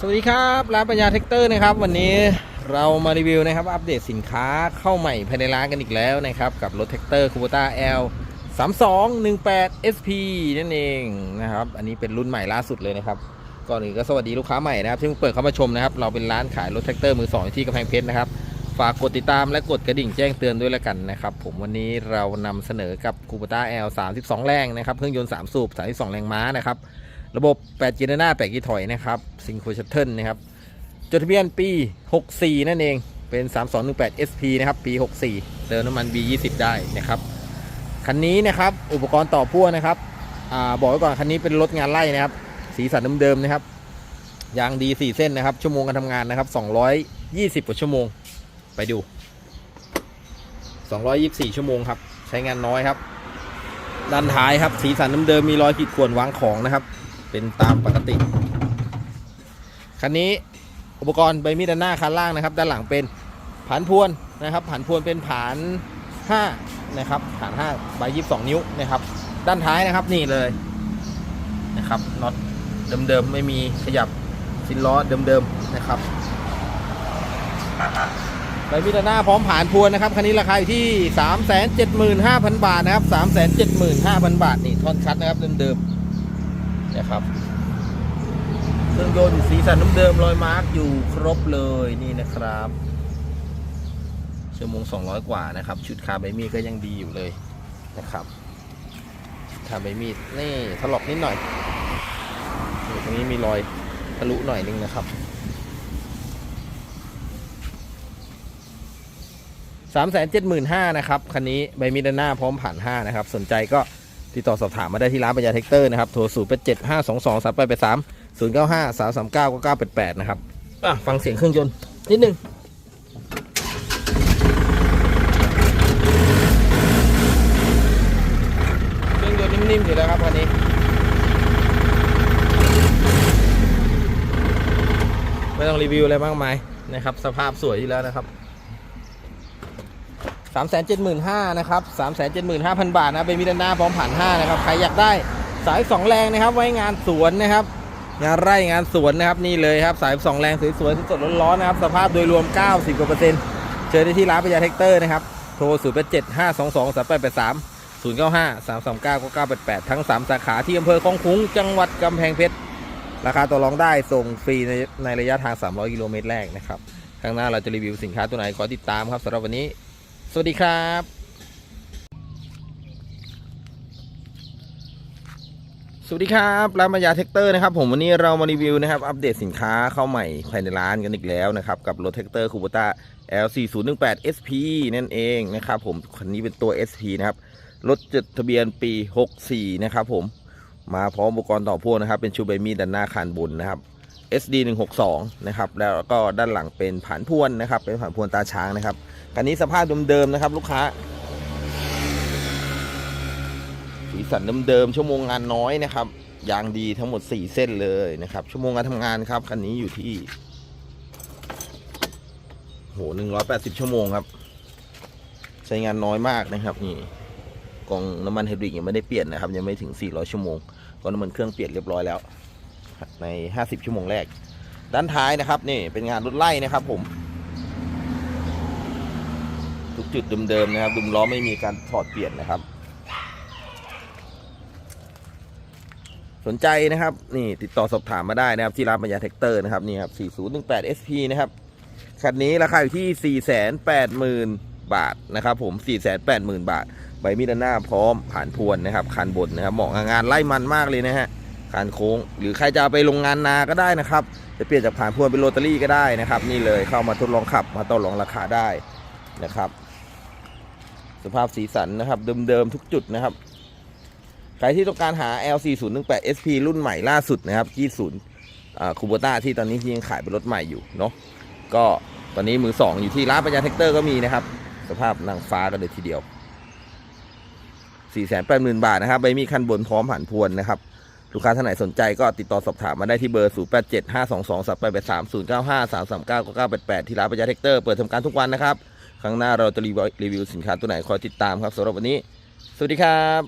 สวัสดีครับร้านปัญญาเทคเตอร์นะครับ วันนี้เรามารีวิวนะครับ อัปเดตสินค้าเข้าใหม่ภายในร้านกันอีกแล้วนะครับ กับรถแท็กเตอร์คูโบต้า L 3218 SP นั่นเองนะครับ อันนี้เป็นรุ่นใหม่ล่าสุดเลยนะครับ ก่อนอื่นก็สวัสดีลูกค้าใหม่นะครับที่เพิ่งเปิดเข้ามาชมนะครับ เราเป็นร้านขายรถแท็กเตอร์มือสองที่กำแพงเพชรนะครับ ฝากกดติดตามและกดกระดิ่งแจ้งเตือนด้วยละกันนะครับ ผมวันนี้เรานำเสนอกับคูโบต้า L 32 แรงนะครับ เครื่องยนต์3สูบ32แรงม้านะครับ ระบบ8กีหน้า8กีถอยนะครับซิงโครชัตเทิลนะครับจดทะเบียนปี 64 นั่นเองเป็น 3218 SP นะครับ ปี 64 เติมน้ำมัน B20 ได้นะครับ คันนี้นะครับ อุปกรณ์ต่อพ่วงนะครับอบอกไว้ก่อน คันนี้เป็นรถงานไล่นะครับ สีสันเดิมๆนะครับ ยางดี 4 เส้นนะครับ ชั่วโมงการทำงานนะครับ 220 กว่าชั่วโมง ไปดู 224 ชั่วโมงครับ ใช้งานน้อยครับ ด้านท้ายครับ สีสันเดิมๆมีรอยขีดข่วนวางของนะครับ เป็นตามปกติ คันนี้อุปกรณ์ใบมีดด้านหน้าคันล่างนะครับ ด้านหลังเป็นผานพวนนะครับผานพวนเป็นผาน5นะครับผาน5ใบ22 นิ้วนะครับ ด้านท้ายนะครับนี่เลยนะครับน็อตเดิมๆไม่มีขยับซินล้อเดิมๆนะครับใบมีดด้านหน้าพร้อมผานพวนนะครับคันนี้ราคาอยู่ที่ 375,000 บาทนะครับ 375,000 บาทนี่ท่อนคัดนะครับเดิมๆ นะครับเครื่องยนต์สีสันเดิมรอยมาร์กอยู่ครบเลยนี่นะครับชั่วโมง200 กว่านะครับ ชุดคาร์บมีก็ยังดีอยู่เลยนะครับคาร์บมีนี่ถลอกนิดหน่อยตรงนี้มีรอยทะลุหน่อยนึงนะครับสามแสนเจ็ดหมื่นห้านะครับ คันนี้ใบมีด้านหน้าพร้อมผ่านห้านะครับ สนใจก็ ติดต่อสอบถามมาได้ที่ร้านปัญญาเทคเตอร์นะครับโทรศูนย์เป็นเจ็ดห้าสองสองสามแปดแปดสามศูนย์เก้าห้าสามสามเก้าเก้าแปดแปดนะครับอะฟังเสียงเครื่องยนต์นิดนึงเครื่องยนต์นิ่มๆอยู่แล้วครับคันนี้ไม่ต้องรีวิวอะไรมากมายนะครับ สภาพสวยอยู่แล้วนะครับ 3 7 5 0 0 0นะครับ3 7 5 0 0 0 บาทนะเป็นมิดานนาพร้อมผ่าน5นะครับใครอยากได้สาย 2 แรงนะครับ ไว้งานสวนนะครับ งานไร่งานสวนนะครับนี่เลยครับสาย 2 แรงสวยๆสดๆร้อนๆนะครับสภาพโดยรวม 90กว่าเปอร์เซ็นต์เชิญได้ที่ร้านปัญญาเทคเตอร์นะครับโทร0 7 5 2 2 3 8 8 3 0 9 5 3 3 9 9 8 8 ทั้ง 3 สาขาที่อำเภอคลองคุ้งจังหวัดกำแพงเพชรราคาต่อรองได้ส่งฟรีในในระยะทาง 300 กิโลเมตรแรกนะครับ ข้างหน้าเราจะรีวิวสินค้าตัวไหนขอติดตามครับสำหรับวันนี้ สวัสดีครับสวัสดีครับร้านมายาเทคเตอร์นะครับผมวันนี้เรามารีวิวนะครับอัปเดตสินค้าเข้าใหม่ภายในร้านกันอีกแล้วนะครับกับรถเทคเตอร์คูโบต้า L4018 SP นั่นเองนะครับผมคันนี้เป็นตัว SP นะครับรถจดทะเบียนปี 64 นะครับผมมาพร้อมอุปกรณ์ต่อพ่วงนะครับ เป็นชูใบมีดด้านหน้าคานบนนะครับ SD 162 นะครับแล้วก็ด้านหลังเป็นผานพวนนะครับเป็นผานพวนตาช้างนะครับ คันนี้สภาพเดิมๆนะครับ ลูกค้า สีสันเดิมๆชั่วโมงงานน้อยนะครับ ยางดีทั้งหมด 4 เส้นเลยนะครับ ชั่วโมงการทำงานครับคันนี้อยู่ที่โห180ชั่วโมงครับ ใช้งานน้อยมากนะครับ นี่กองน้ำมันไฮดรอลิกยังไม่ได้เปลี่ยนนะครับ ยังไม่ถึง400ชั่วโมงกองน้ำมันเครื่องเปลี่ยนเรียบร้อยแล้ว ใน50ชั่วโมงแรก ด้านท้ายนะครับ นี่เป็นงานรถไล่นะครับ ผม จุดเดิมๆนะครับดุมล้อไม่มีการถอดเปลี่ยนนะครับ สนใจนะครับ นี่ติดต่อสอบถามมาได้นะครับที่ร้านปัญญาเทคเตอร์นะครับนี่ครับ4018 SP นะครับคันนี้ราคาอยู่ที่ 480,000 บาทนะครับ ผม 480,000 บาท ใบมีด้านหน้าพร้อมผ่านพวนนะครับคันบนนะครับเหมาะงานไล่มันมากเลยนะฮะการโค้ง หรือใครจะไปลงงานนาก็ได้นะครับ จะเปลี่ยนจากผ่านพวนเป็นโรตารี่ก็ได้นะครับ นี่เลยเข้ามาทดลองขับมาต่อรองราคาได้นะครับ ภาพสีสันนะครับเดิมๆทุกจุดนะครับ ใครที่ต้องการหา L4018 SP รุ่นใหม่ล่าสุดนะครับที่ศูนย์คูโบต้าที่ตอนนี้ยังขายเป็นรถใหม่อยู่เนาะก็ตอนนี้มือสองอยู่ที่ร้านปัญญาเทคเตอร์ก็มีนะครับ สภาพนางฟ้ากันเลยทีเดียว 480,000 บาทนะครับใบมีดคันบนพร้อมผ่านพวนนะครับลูกค้าท่านไหนสนใจก็ติดต่อสอบถามมาได้ที่เบอร์ 087 522 3883 095 339 9988 ที่ร้านปัญญาเทคเตอร์เปิดทำการทุกวันนะครับ ครั้งหน้าเราจะรีวิวสินค้าตัวไหนคอยติดตามครับสำหรับวันนี้ สวัสดีครับ